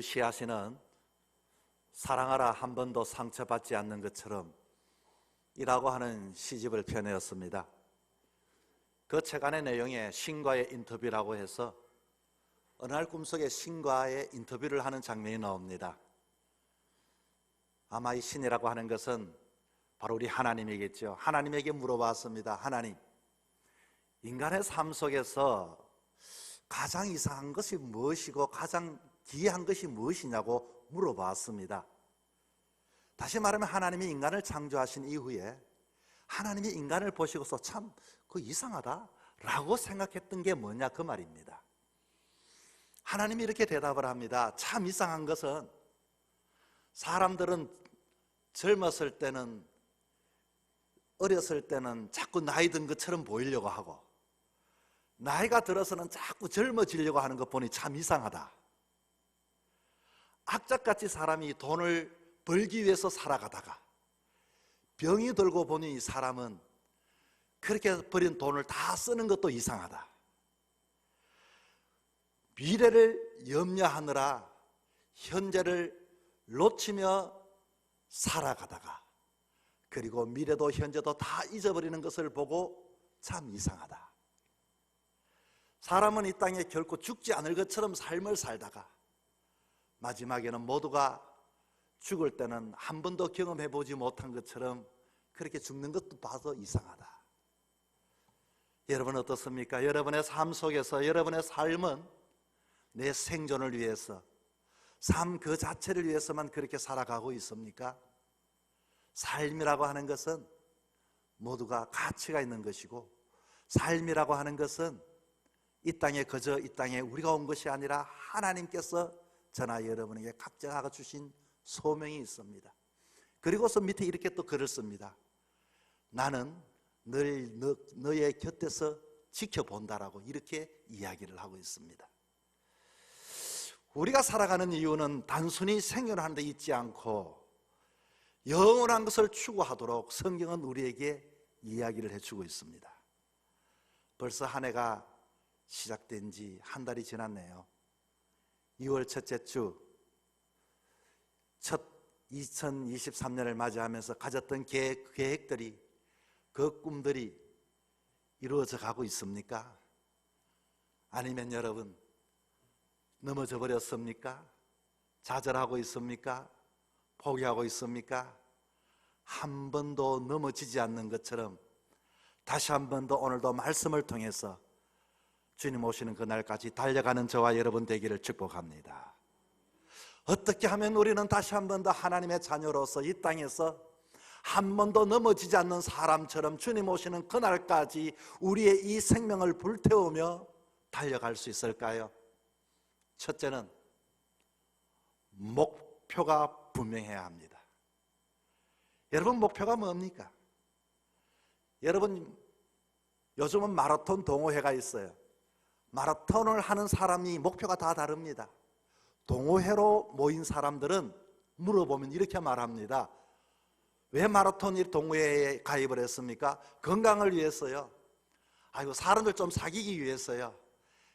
씨는 사랑하라 한 번도 상처받지 않는 것처럼 이라고 하는 시집을 펴내었습니다. 그 책 안의 내용에 신과의 인터뷰라고 해서 어느 날 꿈속에 신과의 인터뷰를 하는 장면이 나옵니다. 아마 이 신이라고 하는 것은 바로 우리 하나님이겠죠. 하나님에게 물어봤습니다. 하나님, 인간의 삶 속에서 가장 이상한 것이 무엇이고 가장 기이한 것이 무엇이냐고 물어봤습니다. 다시 말하면 하나님이 인간을 창조하신 이후에 하나님이 인간을 보시고서 참 그 이상하다라고 생각했던 게 뭐냐 그 말입니다. 하나님이 이렇게 대답을 합니다. 참 이상한 것은 사람들은 젊었을 때는 어렸을 때는 자꾸 나이 든 것처럼 보이려고 하고 나이가 들어서는 자꾸 젊어지려고 하는 것 보니 참 이상하다. 악착같이 사람이 돈을 벌기 위해서 살아가다가 병이 들고 보니 이 사람은 그렇게 버린 돈을 다 쓰는 것도 이상하다. 미래를 염려하느라 현재를 놓치며 살아가다가 그리고 미래도 현재도 다 잊어버리는 것을 보고 참 이상하다. 사람은 이 땅에 결코 죽지 않을 것처럼 삶을 살다가 마지막에는 모두가 죽을 때는 한 번도 경험해 보지 못한 것처럼 그렇게 죽는 것도 봐도 이상하다. 여러분 어떻습니까? 여러분의 삶 속에서 여러분의 삶은 내 생존을 위해서 삶 그 자체를 위해서만 그렇게 살아가고 있습니까? 삶이라고 하는 것은 모두가 가치가 있는 것이고 삶이라고 하는 것은 이 땅에 그저 이 땅에 우리가 온 것이 아니라 하나님께서 저나 여러분에게 각자가 주신 소명이 있습니다. 그리고서 밑에 이렇게 또 글을 씁니다. 나는 늘 너, 너의 곁에서 지켜본다라고 이렇게 이야기를 하고 있습니다. 우리가 살아가는 이유는 단순히 생존하는 데 있지 않고 영원한 것을 추구하도록 성경은 우리에게 이야기를 해주고 있습니다. 벌써 한 해가 시작된 지 한 달이 지났네요. 2월 첫째 주, 첫 2023년을 맞이하면서 가졌던 계획, 계획들이 그 꿈들이 이루어져 가고 있습니까? 아니면 여러분 넘어져 버렸습니까? 좌절하고 있습니까? 포기하고 있습니까? 한 번도 넘어지지 않는 것처럼 다시 한 번 더 오늘도 말씀을 통해서 주님 오시는 그날까지 달려가는 저와 여러분 되기를 축복합니다. 어떻게 하면 우리는 다시 한 번 더 하나님의 자녀로서 이 땅에서 한 번도 넘어지지 않는 사람처럼 주님 오시는 그날까지 우리의 이 생명을 불태우며 달려갈 수 있을까요? 첫째는 목표가 분명해야 합니다. 여러분 목표가 뭡니까? 여러분 요즘은 마라톤 동호회가 있어요. 마라톤을 하는 사람이 목표가 다 다릅니다. 동호회로 모인 사람들은 물어보면 이렇게 말합니다. 왜 마라톤 동호회에 가입을 했습니까? 건강을 위해서요. 아이고 사람들 좀 사귀기 위해서요.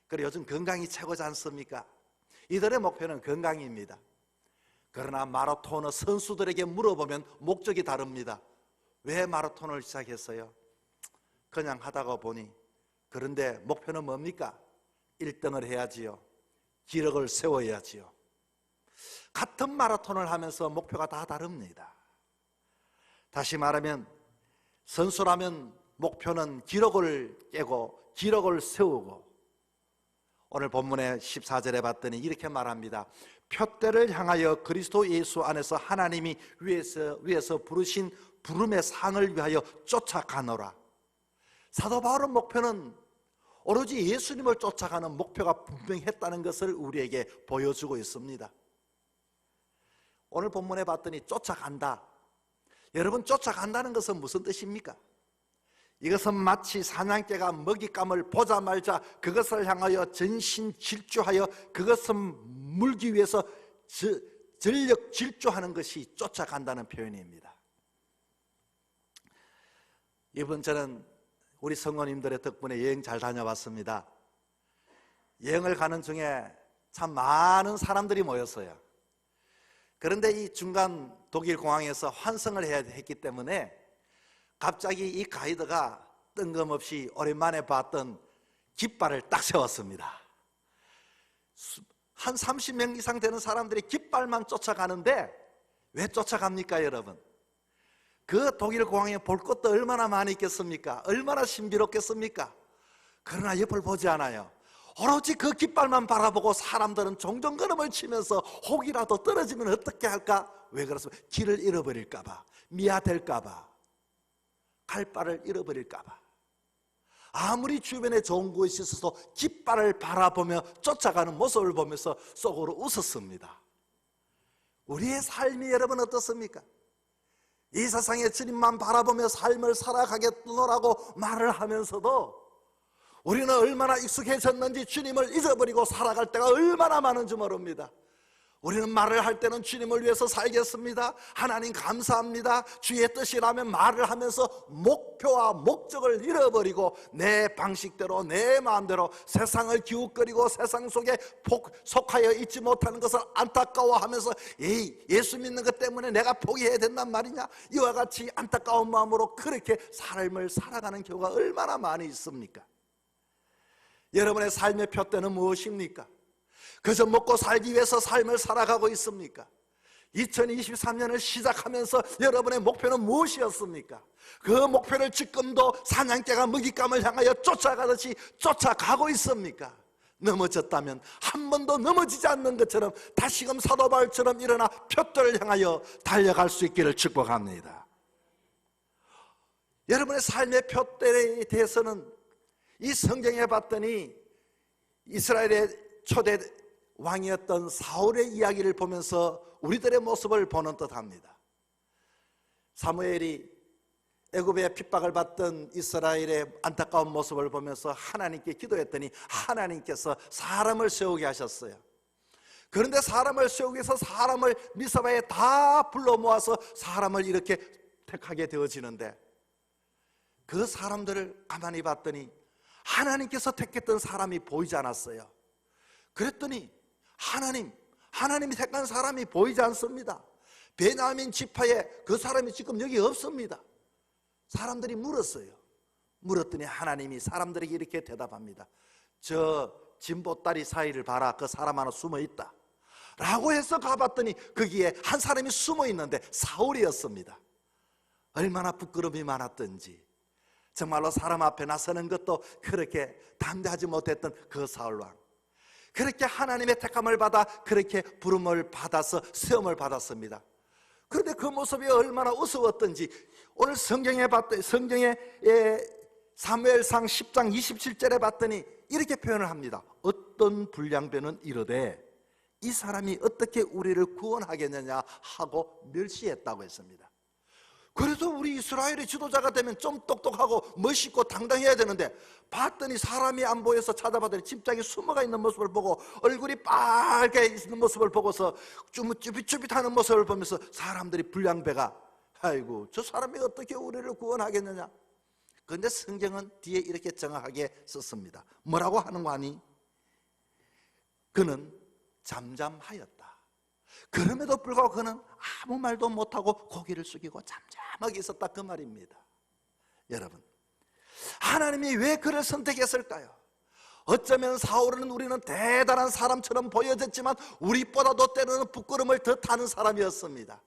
그래 요즘 건강이 최고지 않습니까? 이들의 목표는 건강입니다. 그러나 마라톤의 선수들에게 물어보면 목적이 다릅니다. 왜 마라톤을 시작했어요? 그냥 하다가 보니 그런데 목표는 뭡니까? 1등을 해야지요. 기록을 세워야지요. 같은 마라톤을 하면서 목표가 다 다릅니다. 다시 말하면 선수라면 목표는 기록을 깨고 기록을 세우고 오늘 본문의 14절에 봤더니 이렇게 말합니다. 표대를 향하여 그리스도 예수 안에서 하나님이 위에서 위에서 부르신 부름의 상을 위하여 쫓아가노라. 사도 바울의 목표는 오로지 예수님을 쫓아가는 목표가 분명했다는 것을 우리에게 보여주고 있습니다. 오늘 본문에 봤더니 쫓아간다. 여러분 쫓아간다는 것은 무슨 뜻입니까? 이것은 마치 사냥개가 먹잇감을 보자말자 그것을 향하여 전신 질주하여 그것을 물기 위해서 전력 질주하는 것이 쫓아간다는 표현입니다. 이번 저는 우리 성원님들의 덕분에 여행 잘 다녀왔습니다. 여행을 가는 중에 참 많은 사람들이 모였어요. 그런데 이 중간 독일 공항에서 환승을 해야 했기 때문에 갑자기 이 가이드가 뜬금없이 오랜만에 봤던 깃발을 딱 세웠습니다. 수- 한 30명 이상 되는 사람들이 깃발만 쫓아가는데 왜 쫓아갑니까, 여러분? 그 독일 공항에 볼 것도 얼마나 많이 있겠습니까? 얼마나 신비롭겠습니까? 그러나 옆을 보지 않아요. 오로지 그 깃발만 바라보고 사람들은 종종 걸음을 치면서 혹이라도 떨어지면 어떻게 할까? 왜 그렇습니까? 길을 잃어버릴까봐, 미아될까봐, 갈 바를 잃어버릴까봐. 아무리 주변에 좋은 곳이 있어도 깃발을 바라보며 쫓아가는 모습을 보면서 속으로 웃었습니다. 우리의 삶이 여러분 어떻습니까? 이 세상에 주님만 바라보며 삶을 살아가겠노라고 말을 하면서도 우리는 얼마나 익숙해졌는지 주님을 잊어버리고 살아갈 때가 얼마나 많은지 모릅니다. 우리는 말을 할 때는 주님을 위해서 살겠습니다. 하나님 감사합니다. 주의 뜻이라면 말을 하면서 목표와 목적을 잃어버리고 내 방식대로 내 마음대로 세상을 기웃거리고 세상 속에 폭- 속하여 있지 못하는 것을 안타까워하면서 에이 예수 믿는 것 때문에 내가 포기해야 된단 말이냐 이와 같이 안타까운 마음으로 그렇게 삶을 살아가는 경우가 얼마나 많이 있습니까? 여러분의 삶의 표대는 무엇입니까? 그저 먹고 살기 위해서 삶을 살아가고 있습니까? 2023년을 시작하면서 여러분의 목표는 무엇이었습니까? 그 목표를 지금도 사냥개가 먹잇감을 향하여 쫓아가듯이 쫓아가고 있습니까? 넘어졌다면 한 번도 넘어지지 않는 것처럼 다시금 사도 바울처럼 일어나 표대를 향하여 달려갈 수 있기를 축복합니다. 여러분의 삶의 표대에 대해서는 이 성경에 봤더니 이스라엘의 초대 왕이었던 사울의 이야기를 보면서 우리들의 모습을 보는 듯합니다. 사무엘이 애굽의 핍박을 받던 이스라엘의 안타까운 모습을 보면서 하나님께 기도했더니 하나님께서 사람을 세우게 하셨어요. 그런데 사람을 세우기 위해서 사람을 미사바에 다 불러 모아서 사람을 이렇게 택하게 되어지는데 그 사람들을 가만히 봤더니 하나님께서 택했던 사람이 보이지 않았어요. 그랬더니 하나님, 하나님이 택한 사람이 보이지 않습니다. 베냐민 지파에 그 사람이 지금 여기 없습니다. 사람들이 물었어요. 물었더니 하나님이 사람들에게 이렇게 대답합니다. 저 진보다리 사이를 봐라. 그 사람 하나 숨어 있다. 라고 해서 가봤더니 거기에 한 사람이 숨어 있는데 사울이었습니다. 얼마나 부끄러움이 많았던지 정말로 사람 앞에 나서는 것도 그렇게 담대하지 못했던 그 사울왕. 그렇게 하나님의 택함을 받아 그렇게 부름을 받아서 시험을 받았습니다. 그런데 그 모습이 얼마나 우스웠던지 오늘 성경에 봤더니 성경에 예, 사무엘상 10장 27절에 봤더니 이렇게 표현을 합니다. 어떤 불량배는 이르되 이 사람이 어떻게 우리를 구원하겠느냐 하고 멸시했다고 했습니다. 그래서 우리 이스라엘의 지도자가 되면 좀 똑똑하고 멋있고 당당해야 되는데 봤더니 사람이 안 보여서 찾아봤더니 집장이 숨어가 있는 모습을 보고 얼굴이 빨개 있는 모습을 보고서 쭈삣쭈삣하는 모습을 보면서 사람들이 불량배가 아이고 저 사람이 어떻게 우리를 구원하겠느냐? 그런데 성경은 뒤에 이렇게 정확하게 썼습니다. 뭐라고 하는 거 아니? 그는 잠잠하였다 그럼에도 불구하고 그는 아무 말도 못하고 고개를 숙이고 잠잠하게 있었다 그 말입니다 여러분 하나님이 왜 그를 선택했을까요? 어쩌면 사울은 우리는 대단한 사람처럼 보여졌지만 우리보다도 때로는 부끄러움을 더 타는 사람이었습니다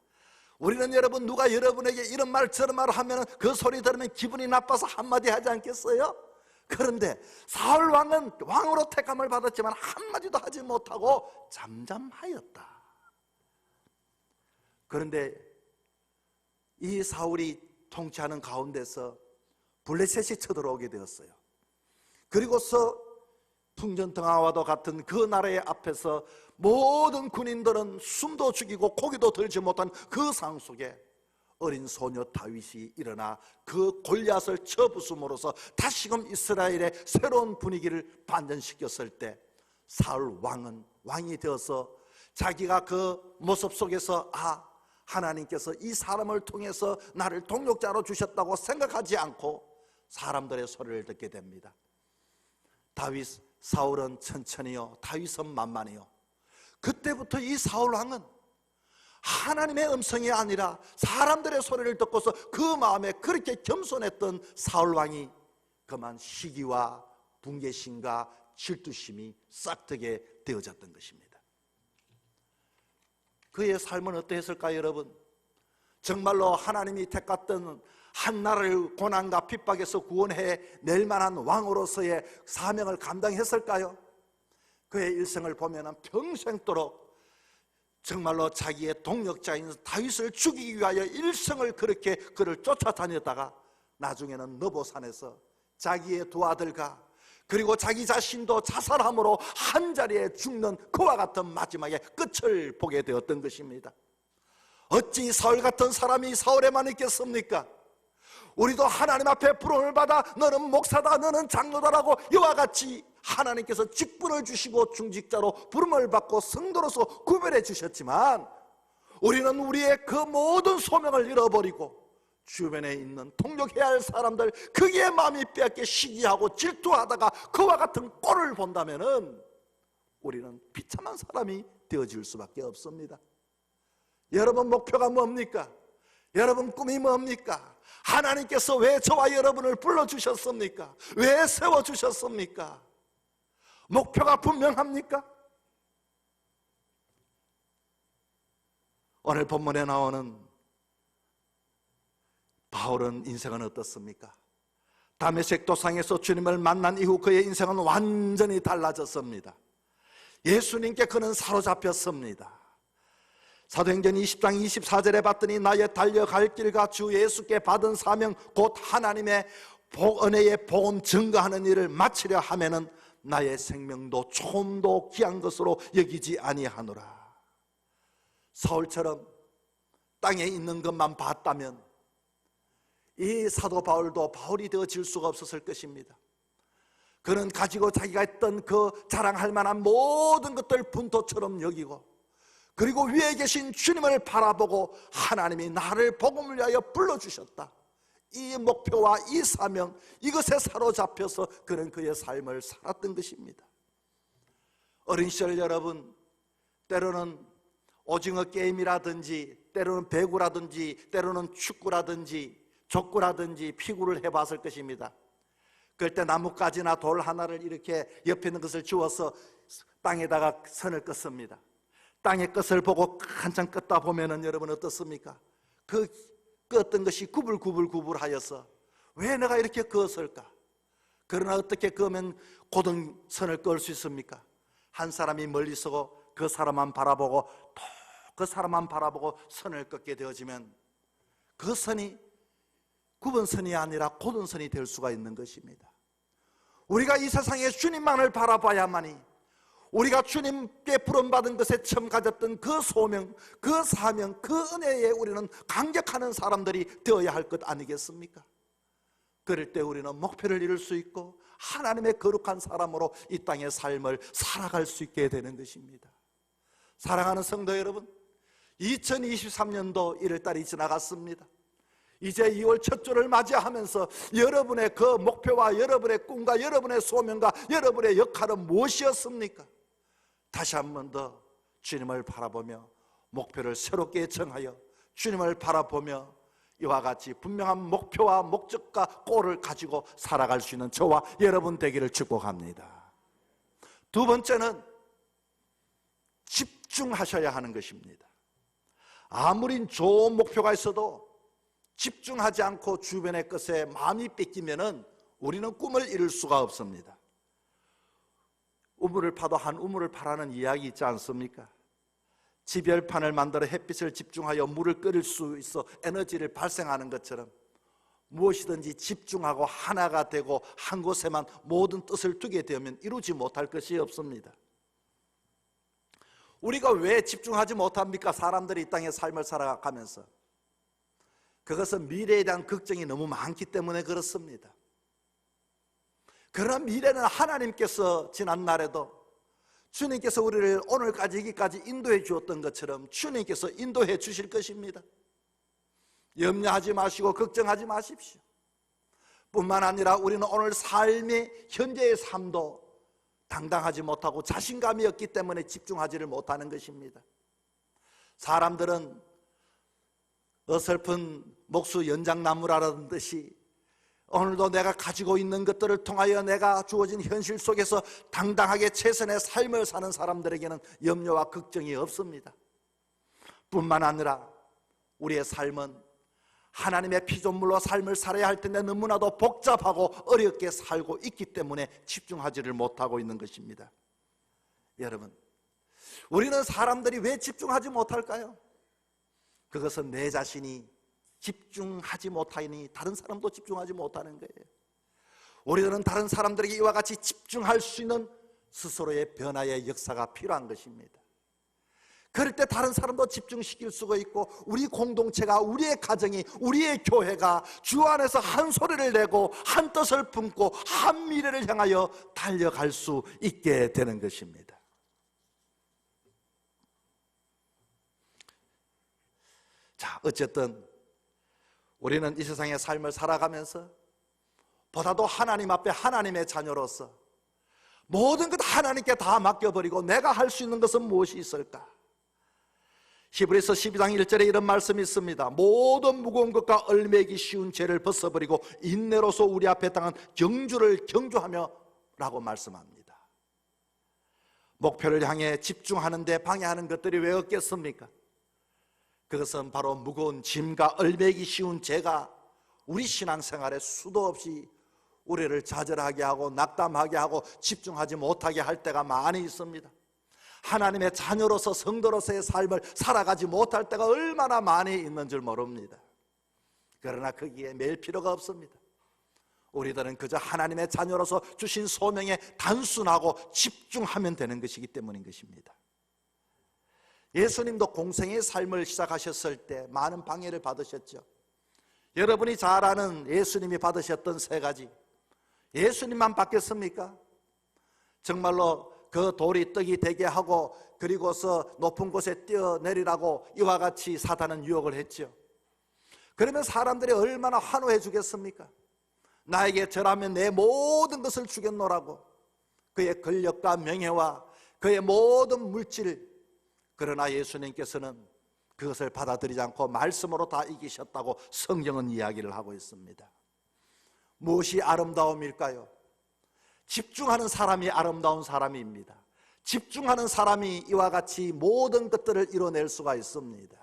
우리는 여러분 누가 여러분에게 이런 말 저런 말을 하면 그 소리 들으면 기분이 나빠서 한마디 하지 않겠어요? 그런데 사울 왕은 왕으로 택함을 받았지만 한마디도 하지 못하고 잠잠하였다 그런데 이 사울이 통치하는 가운데서 블레셋이 쳐들어오게 되었어요. 그리고서 풍전등화와도 같은 그 나라의 앞에서 모든 군인들은 숨도 죽이고 고기도 들지 못한 그 상 속에 어린 소녀 다윗이 일어나 그 골리앗을 쳐부숨으로써 다시금 이스라엘의 새로운 분위기를 반전시켰을 때 사울 왕은 왕이 되어서 자기가 그 모습 속에서 아 하나님께서 이 사람을 통해서 나를 동력자로 주셨다고 생각하지 않고 사람들의 소리를 듣게 됩니다. 다윗 사울은 천천히요 다윗은 만만히요 그때부터 이 사울 왕은 하나님의 음성이 아니라 사람들의 소리를 듣고서 그 마음에 그렇게 겸손했던 사울 왕이 그만 시기와 분개심과 질투심이 싹트게 되어졌던 것입니다. 그의 삶은 어떠했을까요, 여러분? 정말로 하나님이 택했던 한 나라를 고난과 핍박에서 구원해 낼 만한 왕으로서의 사명을 감당했을까요? 그의 일생을 보면 평생도록 정말로 자기의 동력자인 다윗을 죽이기 위하여 일생을 그렇게 그를 쫓아다녔다가 나중에는 너보산에서 자기의 두 아들과 그리고 자기 자신도 자살함으로 한 자리에 죽는 그와 같은 마지막에 끝을 보게 되었던 것입니다. 어찌 사울 같은 사람이 사울에만 있겠습니까? 우리도 하나님 앞에 부름을 받아 너는 목사다 너는 장로다라고 이와 같이 하나님께서 직분을 주시고 중직자로 부름을 받고 성도로서 구별해 주셨지만 우리는 우리의 그 모든 소명을 잃어버리고 주변에 있는 통역해야 할 사람들 그게 마음이 빼앗겨 시기하고 질투하다가 그와 같은 꼴을 본다면은 우리는 비참한 사람이 되어질 수밖에 없습니다. 여러분 목표가 뭡니까? 여러분 꿈이 뭡니까? 하나님께서 왜 저와 여러분을 불러주셨습니까? 왜 세워주셨습니까? 목표가 분명합니까? 오늘 본문에 나오는 바울은 인생은 어떻습니까? 다메섹 도상에서 주님을 만난 이후 그의 인생은 완전히 달라졌습니다. 예수님께 그는 사로잡혔습니다. 사도행전 20장 24절에 봤더니 나의 달려갈 길과 주 예수께 받은 사명 곧 하나님의 복, 은혜의 복음 증거하는 일을 마치려 하면은 나의 생명도 좀도 귀한 것으로 여기지 아니하노라. 사울처럼 땅에 있는 것만 봤다면 이 사도 바울도 바울이 되어질 수가 없었을 것입니다. 그는 가지고 자기가 했던 그 자랑할 만한 모든 것들 분토처럼 여기고 그리고 위에 계신 주님을 바라보고 하나님이 나를 복음을 위하여 불러주셨다. 이 목표와 이 사명 이것에 사로잡혀서 그는 그의 삶을 살았던 것입니다. 어린 시절 여러분 때로는 오징어 게임이라든지 때로는 배구라든지 때로는 축구라든지 족구라든지 피구를 해봤을 것입니다. 그럴 때 나뭇가지나 돌 하나를 이렇게 옆에 있는 것을 주워서 땅에다가 선을 껐습니다. 땅의 끝을 보고 한참 껐다 보면은 여러분 어떻습니까? 그 껐던 것이 구불구불구불하여서 왜 내가 이렇게 그었을까? 그러나 어떻게 그으면 고등 선을 끌 수 있습니까? 한 사람이 멀리서 그 사람만 바라보고 또그 사람만 바라보고 선을 긋게 되어지면 그 선이 굽은 선이 아니라 고든 선이 될 수가 있는 것입니다. 우리가 이 세상에 주님만을 바라봐야만이 우리가 주님께 부름받은 것에 처음 가졌던 그 소명, 그 사명, 그 은혜에 우리는 감격하는 사람들이 되어야 할 것 아니겠습니까? 그럴 때 우리는 목표를 이룰 수 있고 하나님의 거룩한 사람으로 이 땅의 삶을 살아갈 수 있게 되는 것입니다. 사랑하는 성도 여러분, 2023년도 1월달이 지나갔습니다. 이제 2월 첫 주를 맞이하면서 여러분의 그 목표와 여러분의 꿈과 여러분의 소명과 여러분의 역할은 무엇이었습니까? 다시 한 번 더 주님을 바라보며 목표를 새롭게 정하여 주님을 바라보며 이와 같이 분명한 목표와 목적과 꼴을 가지고 살아갈 수 있는 저와 여러분 되기를 축복합니다. 두 번째는 집중하셔야 하는 것입니다. 아무리 좋은 목표가 있어도 집중하지 않고 주변의 것에 마음이 뺏기면은 우리는 꿈을 이룰 수가 없습니다. 우물을 파도 한 우물을 파라는 이야기 있지 않습니까? 지별판을 만들어 햇빛을 집중하여 물을 끓일 수 있어 에너지를 발생하는 것처럼 무엇이든지 집중하고 하나가 되고 한 곳에만 모든 뜻을 두게 되면 이루지 못할 것이 없습니다. 우리가 왜 집중하지 못합니까? 사람들이 이 땅에 삶을 살아가면서 그것은 미래에 대한 걱정이 너무 많기 때문에 그렇습니다. 그러나 미래는 하나님께서 지난 날에도 주님께서 우리를 오늘까지 여기까지 인도해 주었던 것처럼 주님께서 인도해 주실 것입니다. 염려하지 마시고 걱정하지 마십시오. 뿐만 아니라 우리는 오늘 삶의 현재의 삶도 당당하지 못하고 자신감이 없기 때문에 집중하지를 못하는 것입니다. 사람들은 어설픈 목수 연장나무라는 듯이 오늘도 내가 가지고 있는 것들을 통하여 내가 주어진 현실 속에서 당당하게 최선의 삶을 사는 사람들에게는 염려와 걱정이 없습니다. 뿐만 아니라 우리의 삶은 하나님의 피조물로 삶을 살아야 할 텐데 너무나도 복잡하고 어렵게 살고 있기 때문에 집중하지를 못하고 있는 것입니다. 여러분, 우리는 사람들이 왜 집중하지 못할까요? 그것은 내 자신이 집중하지 못하니 다른 사람도 집중하지 못하는 거예요. 우리들은 다른 사람들에게 이와 같이 집중할 수 있는 스스로의 변화의 역사가 필요한 것입니다. 그럴 때 다른 사람도 집중시킬 수가 있고 우리 공동체가 우리의 가정이 우리의 교회가 주 안에서 한 소리를 내고 한 뜻을 품고 한 미래를 향하여 달려갈 수 있게 되는 것입니다. 자, 어쨌든 우리는 이 세상의 삶을 살아가면서 보다도 하나님 앞에 하나님의 자녀로서 모든 것 하나님께 다 맡겨버리고 내가 할 수 있는 것은 무엇이 있을까? 히브리서 12장 1절에 이런 말씀이 있습니다. 모든 무거운 것과 얼매기 쉬운 죄를 벗어버리고 인내로서 우리 앞에 당한 경주를 경주하며 라고 말씀합니다. 목표를 향해 집중하는데 방해하는 것들이 왜 없겠습니까? 그것은 바로 무거운 짐과 얼매기 쉬운 죄가 우리 신앙생활에 수도 없이 우리를 좌절하게 하고 낙담하게 하고 집중하지 못하게 할 때가 많이 있습니다. 하나님의 자녀로서 성도로서의 삶을 살아가지 못할 때가 얼마나 많이 있는 줄 모릅니다. 그러나 거기에 매일 필요가 없습니다. 우리들은 그저 하나님의 자녀로서 주신 소명에 단순하고 집중하면 되는 것이기 때문인 것입니다. 예수님도 공생의 삶을 시작하셨을 때 많은 방해를 받으셨죠. 여러분이 잘 아는 예수님이 받으셨던 세 가지. 예수님만 받겠습니까? 정말로 그 돌이 떡이 되게 하고 그리고서 높은 곳에 뛰어내리라고 이와 같이 사단은 유혹을 했죠. 그러면 사람들이 얼마나 환호해 주겠습니까? 나에게 절하면 내 모든 것을 주겠노라고 그의 권력과 명예와 그의 모든 물질 그러나 예수님께서는 그것을 받아들이지 않고 말씀으로 다 이기셨다고 성경은 이야기를 하고 있습니다. 무엇이 아름다움일까요? 집중하는 사람이 아름다운 사람입니다. 집중하는 사람이 이와 같이 모든 것들을 이뤄낼 수가 있습니다.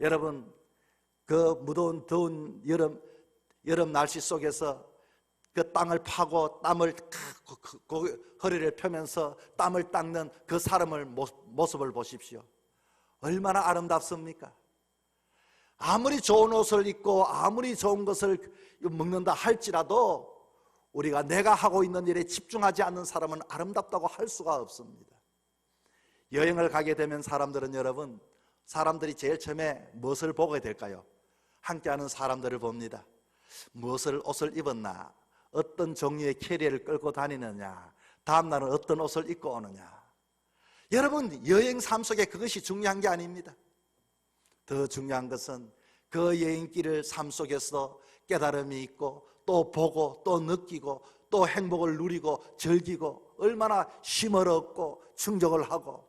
여러분, 그 무더운 더운 여름, 여름 날씨 속에서 그 땅을 파고 땀을 그, 그, 그 허리를 펴면서 땀을 닦는 그 사람을 모습을 보십시오. 얼마나 아름답습니까? 아무리 좋은 옷을 입고 아무리 좋은 것을 먹는다 할지라도 우리가 내가 하고 있는 일에 집중하지 않는 사람은 아름답다고 할 수가 없습니다. 여행을 가게 되면 사람들은 여러분, 사람들이 제일 처음에 무엇을 보게 될까요? 함께하는 사람들을 봅니다. 무엇을 옷을 입었나? 어떤 종류의 캐리어를 끌고 다니느냐? 다음날은 어떤 옷을 입고 오느냐? 여러분, 여행 삶 속에 그것이 중요한 게 아닙니다. 더 중요한 것은 그 여행길을 삶 속에서 깨달음이 있고 또 보고 또 느끼고 또 행복을 누리고 즐기고 얼마나 힘을 얻고 충족을 하고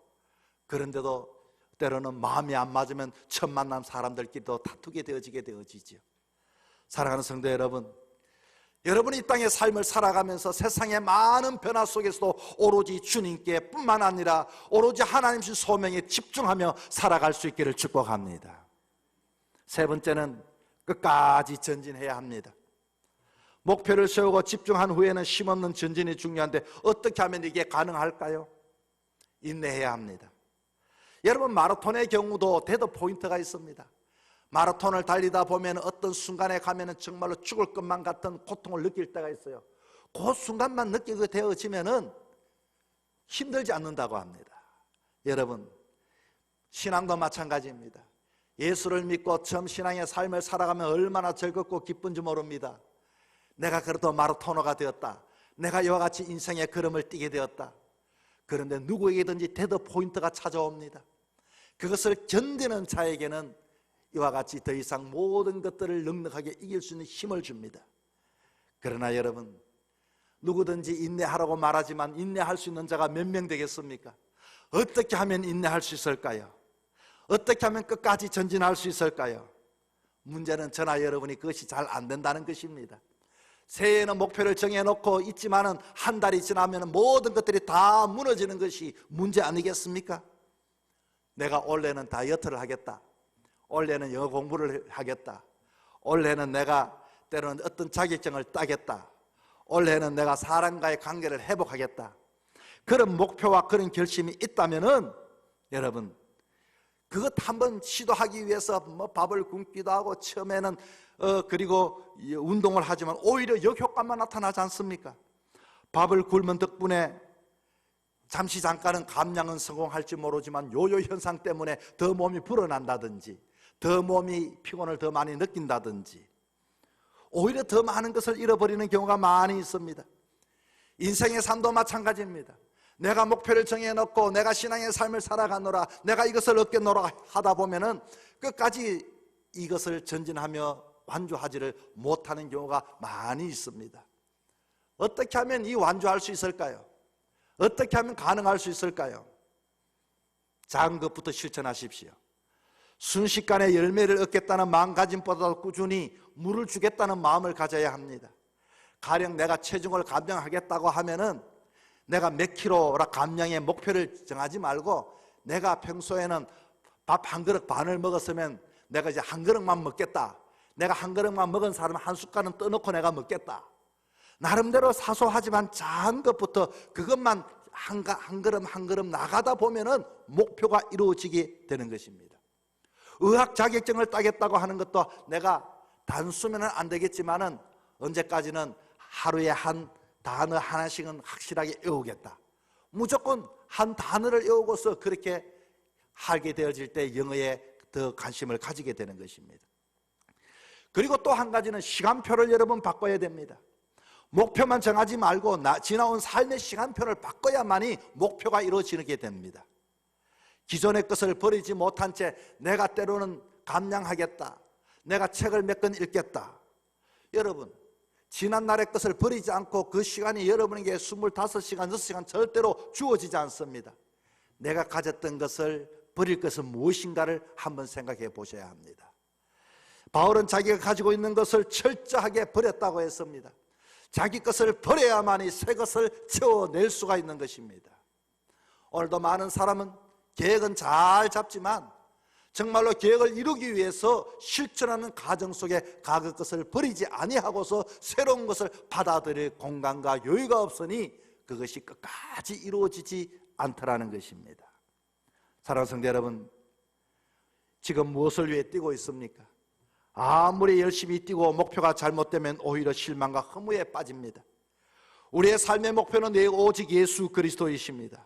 그런데도 때로는 마음이 안 맞으면 첫 만남 사람들끼리도 다투게 되어지게 되어지죠. 사랑하는 성도 여러분, 여러분이 이 땅의 삶을 살아가면서 세상의 많은 변화 속에서도 오로지 주님께 뿐만 아니라 오로지 하나님 신 소명에 집중하며 살아갈 수 있기를 축복합니다. 세 번째는 끝까지 전진해야 합니다. 목표를 세우고 집중한 후에는 힘없는 전진이 중요한데 어떻게 하면 이게 가능할까요? 인내해야 합니다. 여러분 마라톤의 경우도 데드 포인트가 있습니다. 마라톤을 달리다 보면 어떤 순간에 가면 정말로 죽을 것만 같은 고통을 느낄 때가 있어요. 그 순간만 느끼게 되어지면은 힘들지 않는다고 합니다. 여러분, 신앙도 마찬가지입니다. 예수를 믿고 처음 신앙의 삶을 살아가면 얼마나 즐겁고 기쁜지 모릅니다. 내가 그래도 마라토너가 되었다. 내가 이와 같이 인생의 걸음을 뛰게 되었다. 그런데 누구에게든지 데드 포인트가 찾아옵니다. 그것을 견디는 자에게는 이와 같이 더 이상 모든 것들을 넉넉하게 이길 수 있는 힘을 줍니다. 그러나 여러분, 누구든지 인내하라고 말하지만 인내할 수 있는 자가 몇 명 되겠습니까? 어떻게 하면 인내할 수 있을까요? 어떻게 하면 끝까지 전진할 수 있을까요? 문제는 저나 여러분이 그것이 잘 안 된다는 것입니다. 새해에는 목표를 정해놓고 있지만은 한 달이 지나면 모든 것들이 다 무너지는 것이 문제 아니겠습니까? 내가 올해는 다이어트를 하겠다. 올해는 영어 공부를 하겠다. 올해는 내가 때로는 어떤 자격증을 따겠다. 올해는 내가 사람과의 관계를 회복하겠다. 그런 목표와 그런 결심이 있다면은 여러분 그것 한번 시도하기 위해서 뭐 밥을 굶기도 하고 처음에는 어 그리고 이 운동을 하지만 오히려 역효과만 나타나지 않습니까? 밥을 굶은 덕분에 잠시 잠깐은 감량은 성공할지 모르지만 요요 현상 때문에 더 몸이 불어난다든지 더 몸이 피곤을 더 많이 느낀다든지 오히려 더 많은 것을 잃어버리는 경우가 많이 있습니다. 인생의 삶도 마찬가지입니다. 내가 목표를 정해놓고 내가 신앙의 삶을 살아가노라 내가 이것을 얻겠노라 하다 보면은 끝까지 이것을 전진하며 완주하지를 못하는 경우가 많이 있습니다. 어떻게 하면 이 완주할 수 있을까요? 어떻게 하면 가능할 수 있을까요? 작은 것부터 실천하십시오. 순식간에 열매를 얻겠다는 마음가짐보다 꾸준히 물을 주겠다는 마음을 가져야 합니다. 가령 내가 체중을 감량하겠다고 하면은 내가 몇 킬로라 감량의 목표를 정하지 말고 내가 평소에는 밥 한 그릇 반을 먹었으면 내가 이제 한 그릇만 먹겠다. 내가 한 그릇만 먹은 사람 한 숟갈은 떠놓고 내가 먹겠다. 나름대로 사소하지만 작은 것부터 그것만 한, 가- 한 걸음 한 걸음 나가다 보면은 목표가 이루어지게 되는 것입니다. 의학 자격증을 따겠다고 하는 것도 내가 단수면은 안 되겠지만은 언제까지는 하루에 한 단어 하나씩은 확실하게 외우겠다. 무조건 한 단어를 외우고서 그렇게 하게 되어질 때 영어에 더 관심을 가지게 되는 것입니다. 그리고 또 한 가지는 시간표를 여러분 바꿔야 됩니다. 목표만 정하지 말고 나, 지나온 삶의 시간표를 바꿔야만이 목표가 이루어지게 됩니다. 기존의 것을 버리지 못한 채 내가 때로는 감량하겠다. 내가 책을 몇 권 읽겠다. 여러분, 지난 날의 것을 버리지 않고 그 시간이 여러분에게 25시간, 6시간 절대로 주어지지 않습니다. 내가 가졌던 것을 버릴 것은 무엇인가를 한번 생각해 보셔야 합니다. 바울은 자기가 가지고 있는 것을 철저하게 버렸다고 했습니다. 자기 것을 버려야만이 새 것을 채워낼 수가 있는 것입니다. 오늘도 많은 사람은 계획은 잘 잡지만 정말로 계획을 이루기 위해서 실천하는 과정 속에 과거 것을 버리지 아니하고서 새로운 것을 받아들일 공간과 여유가 없으니 그것이 끝까지 이루어지지 않더라는 것입니다. 사랑하는 성도 여러분, 지금 무엇을 위해 뛰고 있습니까? 아무리 열심히 뛰고 목표가 잘못되면 오히려 실망과 허무에 빠집니다. 우리의 삶의 목표는 내 오직 예수 그리스도이십니다.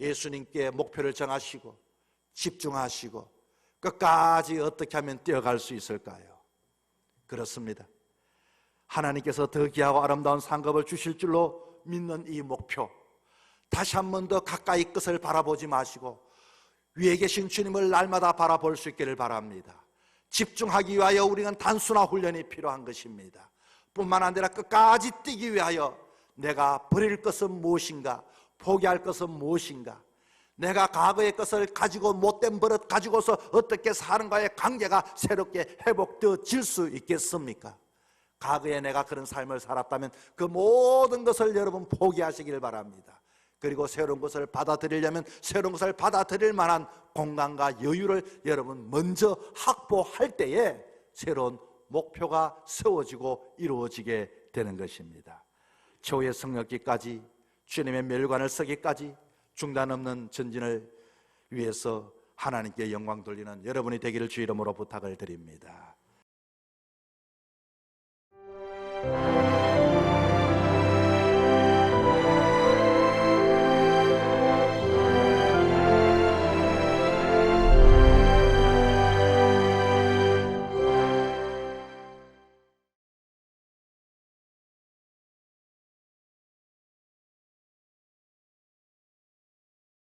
예수님께 목표를 정하시고 집중하시고 끝까지 어떻게 하면 뛰어갈 수 있을까요? 그렇습니다. 하나님께서 더 귀하고 아름다운 상급을 주실 줄로 믿는 이 목표. 다시 한 번 더 가까이 것을 바라보지 마시고 위에 계신 주님을 날마다 바라볼 수 있기를 바랍니다. 집중하기 위하여 우리는 단순한 훈련이 필요한 것입니다. 뿐만 아니라 끝까지 뛰기 위하여 내가 버릴 것은 무엇인가, 포기할 것은 무엇인가, 내가 과거의 것을 가지고 못된 버릇 가지고서 어떻게 사람과의 관계가 새롭게 회복되어질 수 있겠습니까? 과거에 내가 그런 삶을 살았다면 그 모든 것을 여러분 포기하시길 바랍니다. 그리고 새로운 것을 받아들이려면 새로운 것을 받아들일 만한 공간과 여유를 여러분 먼저 확보할 때에 새로운 목표가 세워지고 이루어지게 되는 것입니다. 최후의 성역기까지 주님의 멸관을 서기까지 중단 없는 전진을 위해서 하나님께 영광 돌리는 여러분이 되기를 주 이름으로 부탁을 드립니다.